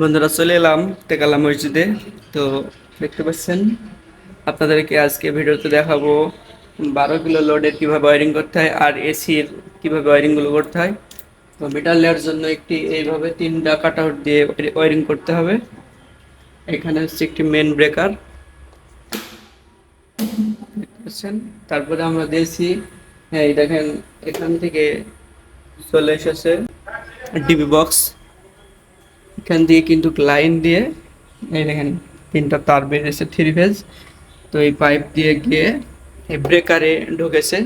বন্ধুরা, চলে এলাম টেকালা মসজিদে। তো দেখতে পাচ্ছেন, আপনাদেরকে আজকে ভিডিওতে দেখাবো বারো কিলো লোডের কীভাবে ওয়ারিং করতে হয় আর এসির কীভাবে ওয়ারিংগুলো করতে হয়। তো মিটার নেওয়ার জন্য একটি এইভাবে তিনটা কাট আউট দিয়ে ওয়ারিং করতে হবে। এখানে হচ্ছে একটি মেন ব্রেকার তারপরে আমরা দিয়েছি হ্যাঁ দেখেন, এখান থেকে চলে এসেছে ডিবি বক্স। এখান দিয়ে কিন্তু লাইন দিয়ে, এই দেখেন, তিনটা তার বেরিয়েছে থ্রি ফেজ তো এই পাইপ দিয়ে গিয়ে এই ব্রেকারে ঢুকেছে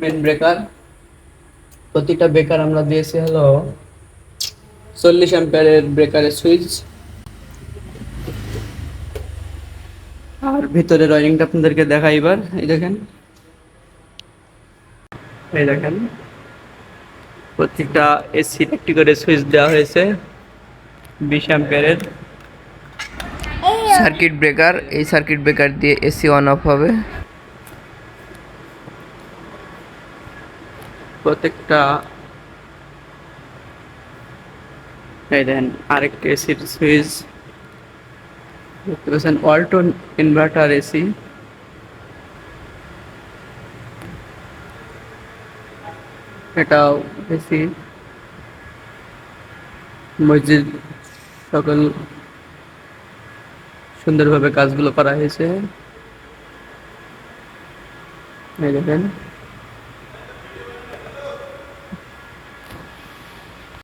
মেন ব্রেকার প্রতিটা ব্রেকার আমরা দিয়েছি হলো চল্লিশ অ্যাম্পিয়ারের ব্রেকারের সুইচ আর ভিতরে ওয়ারিংটা আপনাদেরকে দেখাই এবার, এই দেখেন। এই দেখেন প্রত্যেকটা এসি একটি করে সুইচ দেওয়া হয়েছে। বিশ অ্যাম্পিয়ারের সার্কিট ব্রেকার এই সার্কিট ব্রেকার দিয়ে এসি অন অফ হবে। প্রত্যেকটা এই দেখেন আরেকটা এসির সুইচ দেখতে পাচ্ছেন অল্টন ইনভার্টার এসি এটাও এসি মসজিদ সকল সুন্দরভাবে কাজগুলো করা হয়েছে। এই দেখেন।